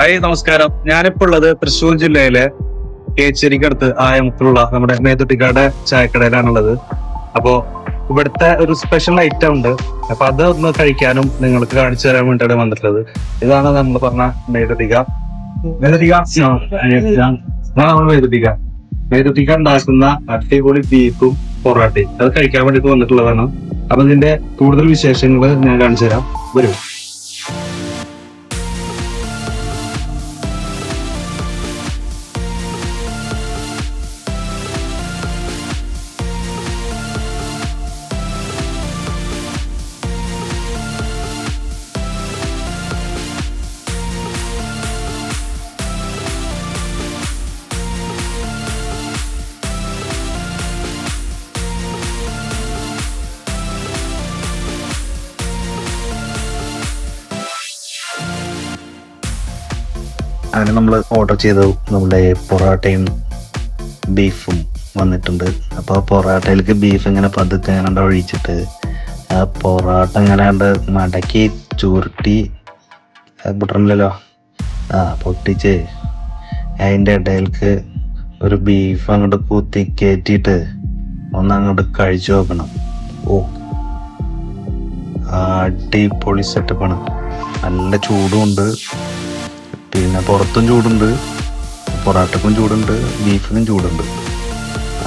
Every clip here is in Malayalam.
ഹായ് നമസ്കാരം. ഞാനിപ്പോ ഉള്ളത് തൃശ്ശൂർ ജില്ലയിലെ കേച്ചേരിക്കടുത്ത് ആയമുക്കിലുള്ള നമ്മുടെ മേതുട്ടിക്കാട് ചായക്കടയിലാണുള്ളത്. അപ്പോ ഇവിടുത്തെ ഒരു സ്പെഷ്യൽ ഐറ്റം ഉണ്ട്. അപ്പൊ അത് ഒന്ന് കഴിക്കാനും നിങ്ങൾക്ക് കാണിച്ചു തരാൻ വേണ്ടിയാണ് വന്നിട്ടുള്ളത്. ഇതാണ് നമ്മൾ പറഞ്ഞ മേതുട്ടിക. മേതുട്ടിക? നമ്മൾ മേതുട്ടിക. മേതുട്ടിക. ഉണ്ടാക്കുന്ന അടിപൊളി ബീഫും പൊറാട്ടയും. അത് കഴിക്കാൻ വേണ്ടിട്ട് വന്നിട്ടുള്ളതാണ്. അപ്പൊ ഇതിന്റെ കൂടുതൽ വിശേഷങ്ങൾ ഞാൻ കാണിച്ചു തരാം. വരൂ. അങ്ങനെ നമ്മൾ ഓർഡർ ചെയ്തു. നമ്മുടെ പൊറോട്ടയും ബീഫും വന്നിട്ടുണ്ട്. അപ്പോൾ പൊറോട്ടയിലേക്ക് ബീഫ് ഇങ്ങനെ പതുക്കെ അങ്ങനെ ഒഴിച്ചിട്ട് ആ പൊറോട്ട ഇങ്ങനെ കണ്ട് മടക്കി ചുരുട്ടി പൊട്ടണില്ലല്ലോ ആ പൊട്ടിച്ച് അതിന്റെ ഇടയിലേക്ക് ഒരു ബീഫ് അങ്ങോട്ട് കുത്തി കയറ്റിയിട്ട് ഒന്ന് അങ്ങോട്ട് കഴിച്ചു നോക്കണം. ഓ അടിപൊളി സെറ്റപ്പാണ് നല്ല ചൂടുമുണ്ട് പിന്നെ പുറത്തും ചൂടുണ്ട് പൊറാട്ടക്കും ചൂടുണ്ട് ബീഫിനും ചൂടുണ്ട്.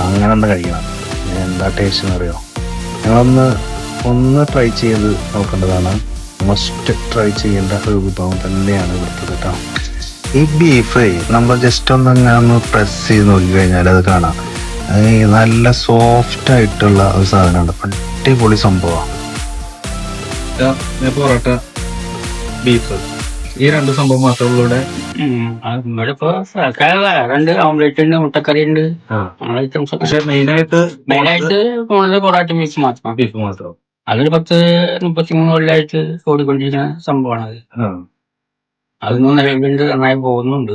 അങ്ങനെ ഒന്ന് കഴിക്കണം? എന്താ ടേസ്റ്റ് എന്ന് അറിയോ ഞങ്ങളൊന്ന് ഒന്ന് ട്രൈ ചെയ്ത് നോക്കേണ്ടതാണ്. മസ്റ്റ് ട്രൈ ചെയ്യേണ്ട ഒരു വിഭവം തന്നെയാണ് ഇവിടുത്തെ കേട്ടോ. ഈ ബീഫ് നമ്മൾ ജസ്റ്റ് ഒന്ന് അങ്ങനെ ഒന്ന് പ്രസ് ചെയ്ത് നോക്കി കഴിഞ്ഞാൽ അത് കാണാം. നല്ല സോഫ്റ്റ് ആയിട്ടുള്ള ഒരു സാധനമാണ്. അടിപൊളി സംഭവമാണ് പൊറോട്ട ബീഫ് ഈ രണ്ട് സംഭവം മാത്രമേ ഉള്ളൂ ഇവിടെ? സർക്കാർ ഓംലെറ്റ് ഉണ്ട് മുട്ടക്കറി ഉണ്ട്. ഐറ്റംസ് പക്ഷെ മെയിനായിട്ട് പോണത് പൊറാട്ട ബീഫ് മാത്രം ബീഫ് മാത്രം. അതൊരു പത്ത് മുപ്പത്തിമൂന്ന് കൊല്ലമായിട്ട് ഓടിക്കൊണ്ടിരിക്കുന്ന സംഭവമാണ് അത്. അതൊന്നും നിലവിലുണ്ട് നന്നായി പോകുന്നുണ്ട്.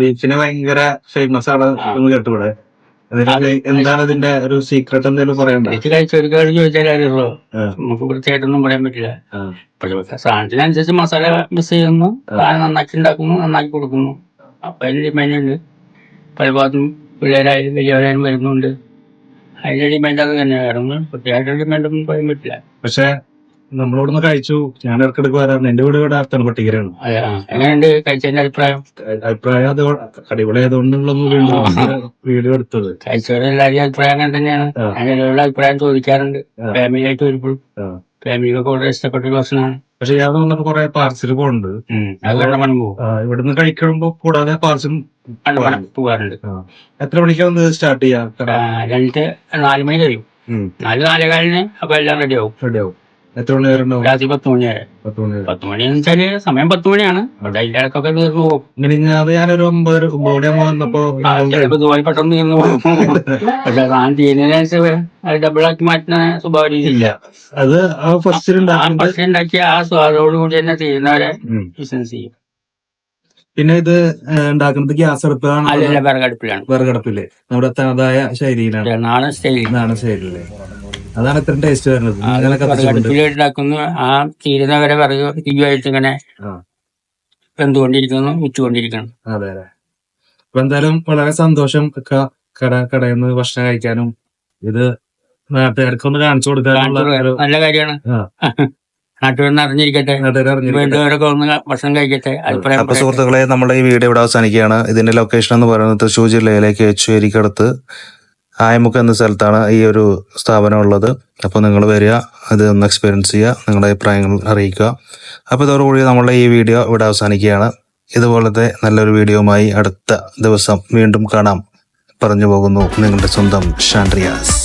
ബീഫിന് ഭയങ്കര ഫേമസ് ആണ് എന്ന് കേട്ടു ഇവിടെ. ഇതിന് എന്താണ് ഇതിന്റെ ഒരു സീക്രട്ട് എന്തെങ്കിലും പറയണ്ട കഴിച്ച ഒരു കാര്യം ചോദിച്ചാൽ അറിയുള്ളൂ നമുക്ക് വൃത്തിയായിട്ടൊന്നും പറയാൻ പറ്റില്ല. പക്ഷെ സാധനത്തിനനുസരിച്ച് മസാല മിസ് ചെയ്യുന്നു സാധനം നന്നാക്കി ഉണ്ടാക്കുന്നു നന്നാക്കി കൊടുക്കുന്നു. അപ്പൊ അതിന് ഡിമാൻഡ് ഉണ്ട് പല ഭാഗത്തും പിള്ളേരായാലും വലിയവരായാലും വരുന്നുണ്ട്. അതിന്റെ ഡിമാൻഡ് അത് തന്നെ കാരണം ഒന്നും പ്രത്യേകമായിട്ട് ഡിമാൻഡ് ഒന്നും പറയാൻ പറ്റില്ല. പക്ഷെ നമ്മളിവിടുന്ന് കഴിച്ചു. ഞാൻ ഇടക്കിടക്ക് വരാറുണ്ട്. എന്റെ വീട് ഇവിടെ അടുത്താണ് പട്ടികരയാണ് എങ്ങനെയുണ്ട് കഴിച്ചതിന്റെ അഭിപ്രായം? അഭിപ്രായം അത് അടിപൊളി ആയതുകൊണ്ടുള്ള വീണ്ടും വീഡിയോ എടുത്തത്. കഴിച്ചവരുടെ അഭിപ്രായം അങ്ങനെ തന്നെയാണ് ആ. അഭിപ്രായം ചോദിക്കാറുണ്ട്. ഫാമിലി ആയിട്ട് വരുമ്പോഴും ആ. ഫാമിലിക്കൊക്കെ വളരെ ഇഷ്ടപ്പെട്ട ഒരു ഭക്ഷണമാണ്. പക്ഷെ ഞാൻ വന്നപ്പോ കുറെ പാർസൽ പോകുന്നുണ്ട് ഇവിടുന്ന് കഴിക്കുമ്പോ കൂടാതെ പാർസൽ പോകാറുണ്ട്. എത്ര മണിക്കാ വന്ന് സ്റ്റാർട്ട് ചെയ്യാം? രണ്ട് നാല് മണി കഴിയും. നാല് നാലേകാലിന് അപ്പൊ എല്ലാം റെഡി ആവും. റെഡിയാവും എത്ര മണി വരെ ഉണ്ടാവും? രാത്രി പത്ത് മണി വരെ. പത്ത് മണി വരെ. പത്ത് മണി എന്ന് വെച്ചാൽ സമയം പത്ത് മണിയാണ്. അവിടെ അതിന്റെ ഇടക്കൊക്കെ തീർന്നു പോകും. ഇങ്ങനെ ഞാൻ ഞാനൊരു ഒമ്പത് ഒമ്പത് മണിയാകുമ്പോ വന്നപ്പോ ആ, ചിലപ്പോ ഇതുപോലെ പെട്ടെന്ന് തീർന്നു പോകും. പക്ഷെ സാധനം ചെയ്യുന്നതിനനുസരിച്ച് അത് ഡബിളാക്കി മാറ്റുന്ന സ്വഭാവ അത് ആ ഫസ്റ്റ് ആ ഉണ്ടാക്കുന്നത് പക്ഷെ ഉണ്ടാക്കിയ ആ സ്വാദോടുകൂടി തന്നെ ചെയ്യുന്നവരെ ബിസിനസ് ചെയ്യും. പിന്നെ ഇത് ഏ, ഉണ്ടാക്കുന്നത് ഗ്യാസ് അടുപ്പാണ് അതെല്ലാം വിറകടുപ്പിലാണ്. വിറകടുപ്പില്ലേ നമ്മുടെ തനതായ ശൈലിയിലാണ്. നാടൻ സ്റ്റൈൽ ഇതാണ് ശൈലിയിലെ അതാണ് ഇത്രയും ടേസ്റ്റ് വരുന്നത്. ആ ഇങ്ങനെ ആ. വെന്തുകൊണ്ടിരിക്കുന്നു വിറ്റുകൊണ്ടിരിക്കുന്നു അതെ അതെ. അപ്പൊ എന്തായാലും വളരെ സന്തോഷം കട കടയിൽ നിന്ന് ഭക്ഷണം കഴിക്കാനും ഇത് നാട്ടുകാർക്കൊന്ന് കാണിച്ചു കൊടുക്കാനുള്ള നല്ല കാര്യമാണ്. അറിഞ്ഞിരിക്കട്ടെ. വേണ്ടവരൊക്കെ ഒന്ന് ഭക്ഷണം കഴിക്കട്ടെ. അപ്പൊ സുഹൃത്തുക്കളെ നമ്മുടെ ഈ വീഡിയോ ഇവിടെ അവസാനിക്കുകയാണ്. ഇതിന്റെ ലൊക്കേഷൻ എന്ന് പറയുന്നത് തൃശ്ശൂർ ജില്ലയിലെ കേച്ചുവേരിക്കടുത്ത് ആയമുക്ക് എന്ന സ്ഥലത്താണ് ഈ ഒരു സ്ഥാപനം ഉള്ളത് അപ്പോൾ നിങ്ങൾ വരിക അത് ഒന്ന് എക്സ്പീരിയൻസ് ചെയ്യുക നിങ്ങളുടെ അഭിപ്രായങ്ങൾ അറിയിക്കുക. അപ്പോൾ ഇതോടുകൂടി നമ്മളുടെ ഈ വീഡിയോ ഇവിടെ അവസാനിക്കുകയാണ്. ഇതുപോലത്തെ നല്ലൊരു വീഡിയോയുമായി അടുത്ത ദിവസം വീണ്ടും കാണാം. പറഞ്ഞു പോകുന്നു നിങ്ങളുടെ സ്വന്തം ഷാൻഡ്രിയാസ്.